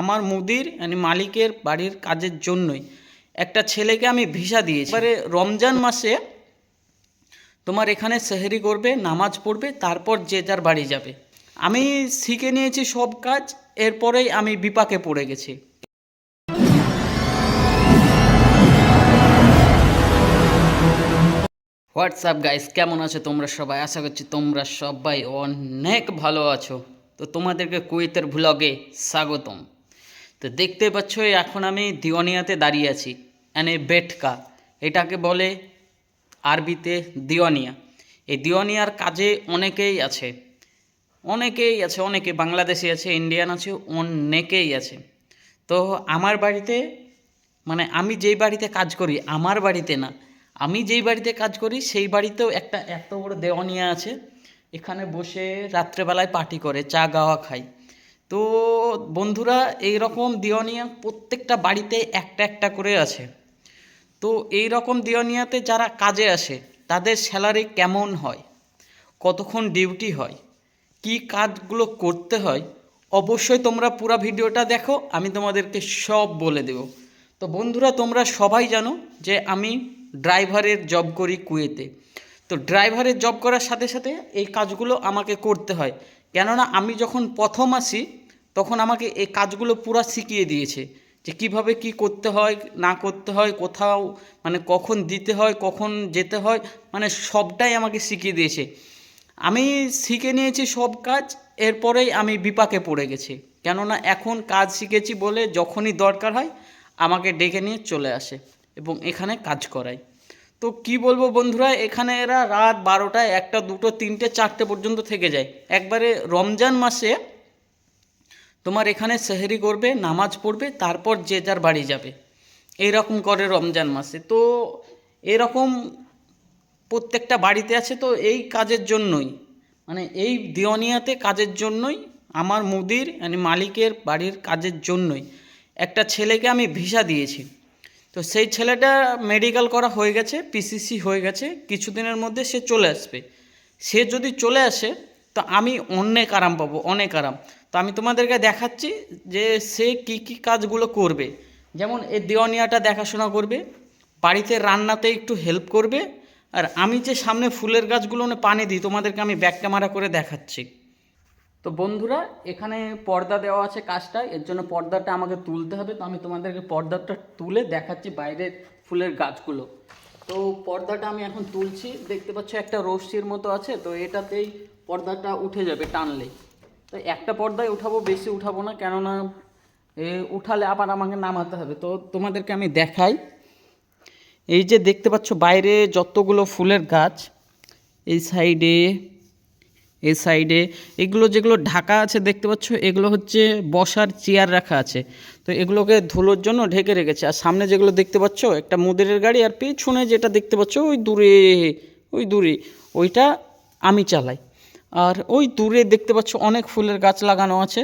আমার মুদির মানে মালিকের বাড়ির কাজের জন্যই একটা ছেলেকে আমি ভিসা দিয়েছি। এবারে রমজান মাসে তোমার এখানে সেহেরি করবে, নামাজ পড়বে, তারপর যে যার বাড়ি যাবে। আমি শিখে নিয়েছি সব কাজ, এরপরেই আমি বিপাকে পড়ে গেছি। হোয়াটসঅ্যাপ গাইস কেমন আছো তোমরা সবাই? আশা করছি তোমরা সবাই অনেক ভালো আছো। তো তোমাদেরকে কুয়েতের ভ্লগে স্বাগতম। তো দেখতে পাচ্ছ এখন আমি দিওয়ানিয়াতে দাঁড়িয়ে আছি মানে বেটকা, এটাকে বলে আরবিতে দিওয়ানিয়া এই দিওয়ানিয়ার কাজে অনেকেই আছে অনেকেই আছে, অনেকে বাংলাদেশি আছে, ইন্ডিয়ান আছে, অনেকেই আছে। তো আমার বাড়িতে মানে আমি যেই বাড়িতে কাজ করি, আমার বাড়িতে না, আমি যেই বাড়িতে কাজ করি, সেই বাড়িতেও একটা এত বড় দেওয়ানিয়া আছে। এখানে বসে রাত্রেবেলায় পার্টি করে, চা গাওয়া খাই। তো বন্ধুরা এই রকম দিওয়ানিয়া প্রত্যেকটা বাড়িতে একটা একটা করে আছে। তো এই রকম দিওয়ানিয়াতে যারা কাজে আসে, তাদের স্যালারি কেমন হয়? কতক্ষণ ডিউটি হয়? কি কাজগুলো করতে হয়? অবশ্যই তোমরা পুরো ভিডিওটা দেখো, আমি তোমাদেরকে সব বলে দেব। তো বন্ধুরা, তোমরা সবাই জানো যে আমি ড্রাইভারের জব করি কুয়েতে। তো ড্রাইভারের জব করার সাথে সাথে এই কাজগুলো আমাকে করতে হয়। কেননা আমি যখন প্রথম আসি, তখন আমাকে এই কাজগুলো পুরো শিখিয়ে দিয়েছে যে কীভাবে কি করতে হয়, না করতে হয়, কোথাও মানে কখন দিতে হয়, কখন যেতে হয় মানে সবটাই আমাকে শিখিয়ে দিয়েছে। আমি শিখে নিয়েছি সব কাজ, এরপরেই আমি বিপাকে পড়ে গেছি। কেননা এখন কাজ শিখেছি বলে যখনই দরকার হয়, আমাকে ডেকে নিয়ে চলে আসে এবং এখানে কাজ করায় তো কি বলব বন্ধুরা, এখানে এরা রাত বারোটা একটা, দুটো, তিনটে, চারটে পর্যন্ত থেকে যায়। একবারে রমজান মাসে তোমার এখানে সেহেরি করবে, নামাজ পড়বে, তারপর যে যার বাড়ি যাবে। এইরকম করে রমজান মাসে। তো এরকম প্রত্যেকটা বাড়িতে আছে, তো এই কাজের জন্যই। মানে এই দিওয়ানিয়াতে কাজের জন্যই, আমার মুদির মানে মালিকের বাড়ির কাজের জন্যই। একটা ছেলেকে আমি ভিসা দিয়েছি। তো সেই ছেলেটা মেডিকেল করা হয়ে গেছে পিসিসি হয়ে গেছে, কিছুদিনের মধ্যে সে চলে আসবে। সে যদি চলে আসে, তো আমি অনেক আরাম পাবো, অনেক আরাম। তো আমি তোমাদেরকে দেখাচ্ছি যে সে কি কি কাজগুলো করবে। যেমন এই দেওয়ানিয়াটা দেখাশোনা করবে, বাড়িতে রান্নাতে একটু হেল্প করবে, আর আমি যে সামনে ফুলের গাছগুলো পানি দিই, তোমাদেরকে আমি ব্যাক ক্যামেরা করে দেখাচ্ছি। তো বন্ধুরা, এখানে পর্দা দেওয়া আছে কাজটা, এর জন্য পর্দাটা আমাকে তুলতে হবে। তো আমি তোমাদেরকে পর্দাটা তুলে দেখাচ্ছি বাইরের ফুলের গাছগুলো। তো পর্দাটা আমি এখন তুলছি। দেখতে পাচ্ছ একটা রশ্মির মতো আছে, তো এটাতেই পর্দাটা উঠে যাবে টানলে। তো একটা পর্দায় উঠাবো, বেশি উঠাবো না, কেননা এ উঠালে আবার আমাকে নামাতে হবে। তো তোমাদেরকে আমি দেখাই। এই যে দেখতে পাচ্ছ বাইরে যতগুলো ফুলের গাছ, এই সাইডে এই সাইডে। এগুলো যেগুলো ঢাকা আছে দেখতে পাচ্ছ, এগুলো হচ্ছে বসার চেয়ার রাখা আছে। তো এগুলোকে ধুলোর জন্য ঢেকে রেখেছে। আর সামনে যেগুলো দেখতে পাচ্ছ, একটা মুদিরের গাড়ি আর পেছনে যেটা দেখতে পাচ্ছ, ওই দূরে ওই দূরে, ওইটা আমি চালাই। আর ওই দূরে দেখতে পাচ্ছ, অনেক ফুলের গাছ লাগানো আছে।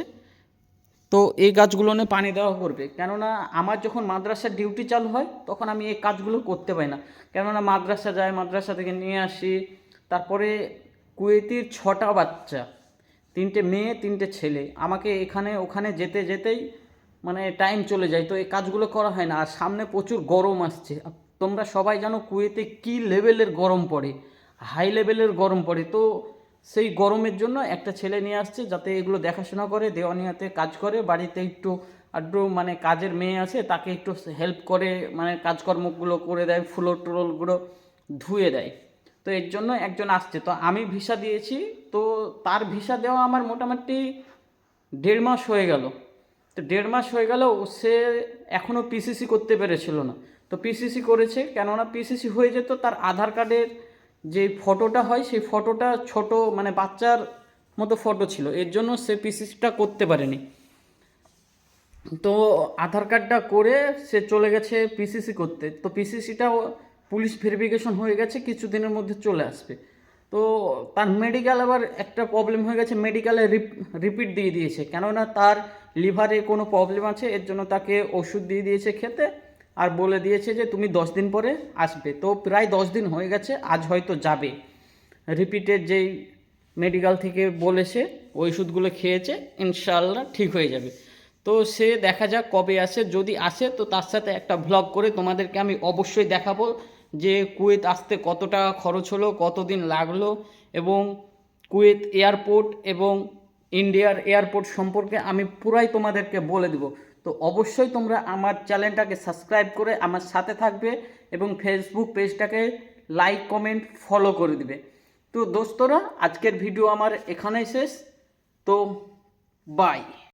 তো এই গাছগুলো নিয়ে পানি দেওয়া করবে। কেননা আমার যখন মাদ্রাসার ডিউটি চালু হয়, তখন আমি এই কাজগুলো করতে পারি না। কেননা মাদ্রাসা যায়, মাদ্রাসা থেকে নিয়ে আসি। তারপরে কুয়েতির ছটা বাচ্চা, তিনটে মেয়ে, তিনটে ছেলে। আমাকে এখানে, ওখানে যেতে যেতেই মানে টাইম চলে যায়। তো এই কাজগুলো করা হয় না। আর সামনে প্রচুর গরম আসছে। তোমরা সবাই জানো কুয়েতে কী লেভেলের গরম পড়ে। হাই লেভেলের গরম পড়ে। তো সেই গরমের জন্য একটা ছেলে নিয়ে আসছে যাতে এগুলো দেখাশোনা করে দেওয়ানিয়াতে কাজ করে। বাড়িতে একটু, আড্ডু মানে কাজের মেয়ে আছে, তাকে একটু হেল্প করে মানে কাজকর্মগুলো করে দেয় ফুলোর টুলোরগুলো ধুয়ে দেয়। তো এর জন্য একজন আসছে। তো আমি ভিসা দিয়েছি, তো তার ভিসা দেওয়া আমার মোটামুটি দেড় মাস হয়ে গেল। তো দেড় মাস হয়ে গেল সে এখনও পিসিসি করতে পেরেছিল না। তো পিসিসি করেছে, কেননা পিসিসি হয়ে যেত তার আধার কার্ডের যে ফটোটা হয়, সেই ফটোটা ছোট মানে বাচ্চার মতো ফটো ছিল। এর জন্য সে পিসিসিটা করতে পারেনি। তো আধার কার্ডটা করে সে চলে গেছে পিসিসি করতে। তো পিসিসিটা পুলিশ ভেরিফিকেশন হয়ে গেছে, কিছুদিনের মধ্যে চলে আসবে। তো তার মেডিকেল আবার একটা প্রবলেম হয়ে গেছে মেডিকেলে রিপিট দিয়ে দিয়েছে। কেননা তার লিভারে কোনো প্রবলেম আছে, এর জন্য তাকে ওষুধ দিয়ে দিয়েছে খেতে আর বলে দিয়েছে যে তুমি দশ দিন পরে আসবে। তো প্রায় দশ দিন হয়ে গেছে, আজ হয়তো যাবে। রিপিটের যেই মেডিকেল থেকে বলেছে, ওই ওষুধগুলো খেয়েছে ইনশাল্লাহ ঠিক হয়ে যাবে। তো সে দেখা যাক কবে আসে। যদি আসে, তো তার সাথে একটা ভ্লগ করে তোমাদেরকে আমি অবশ্যই দেখাবো। যে কুয়েত আসতে কত টাকা খরচ হলো, কতদিন লাগল এবং কুয়েত এয়ারপোর্ট এবং ইন্ডিয়ার এয়ারপোর্ট সম্পর্কে আমি পুরাই তোমাদেরকে বলে দেব। তো অবশ্যই তোমরা আমার চ্যানেলটাকে সাবস্ক্রাইব করে আমার সাথে থাকবে এবং ফেসবুক পেজটাকে লাইক, কমেন্ট, ফলো করে দিবে। তো দোস্তরা, আজকের ভিডিও আমার এখানেই শেষ। তো বাই।